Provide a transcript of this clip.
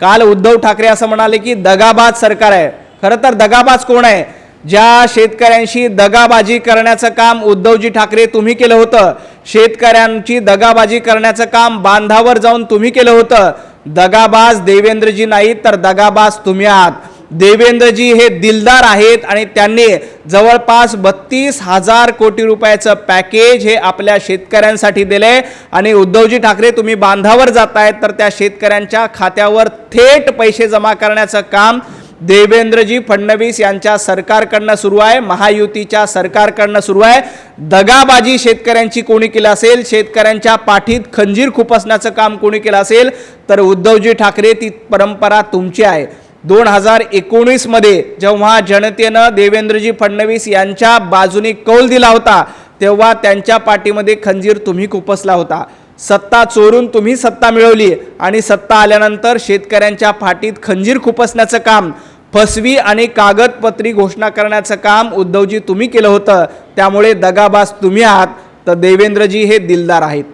काल उद्धव ठाकरे असं म्हणाले की दगाबाज सरकार आहे. खरं तर दगाबाज कोण आहे? ज्या शेतकऱ्यांशी दगाबाजी करण्याचं काम उद्धवजी ठाकरे तुम्ही केलं होतं शेतकऱ्यांची दगाबाजी करण्याचं काम बांधावर जाऊन तुम्ही केलं होतं दगाबाज देवेंद्रजी नाहीत तर दगाबाज तुम्ही आहात. देवेंद्रजी हे दिलदार आहेत आणि त्यांनी जवळपास बत्तीस हजार कोटी रुपयाचं पॅकेज हे आपल्या शेतकऱ्यांसाठी दिले आणि उद्धवजी ठाकरे तुम्ही बांधावर जातायत तर त्या शेतकऱ्यांच्या खात्यावर थेट पैसे जमा करण्याचं काम देवेंद्रजी फडणवीस यांच्या सरकारकडनं सुरू आहे महायुतीच्या सरकारकडनं सुरू आहे. दगाबाजी शेतकऱ्यांची कोणी केलं असेल शेतकऱ्यांच्या पाठीत खंजीर खुपसण्याचं काम कोणी केलं असेल तर उद्धवजी ठाकरे ती परंपरा तुमची आहे. दोन हजार एकोणीसमध्ये जेव्हा जनतेनं देवेंद्रजी फडणवीस यांच्या बाजूने कौल दिला होता तेव्हा त्यांच्या पाठीमध्ये खंजीर तुम्ही खुपसला होता. सत्ता चोरून तुम्ही सत्ता मिळवली आणि सत्ता आल्यानंतर शेतकऱ्यांच्या पाठीत खंजीर खुपसण्याचं काम फसवी आणि कागदपत्री घोषणा करण्याचं काम उद्धवजी तुम्ही केलं होतं. त्यामुळे दगाबाज तुम्ही आहात. तर देवेंद्रजी हे दिलदार आहेत.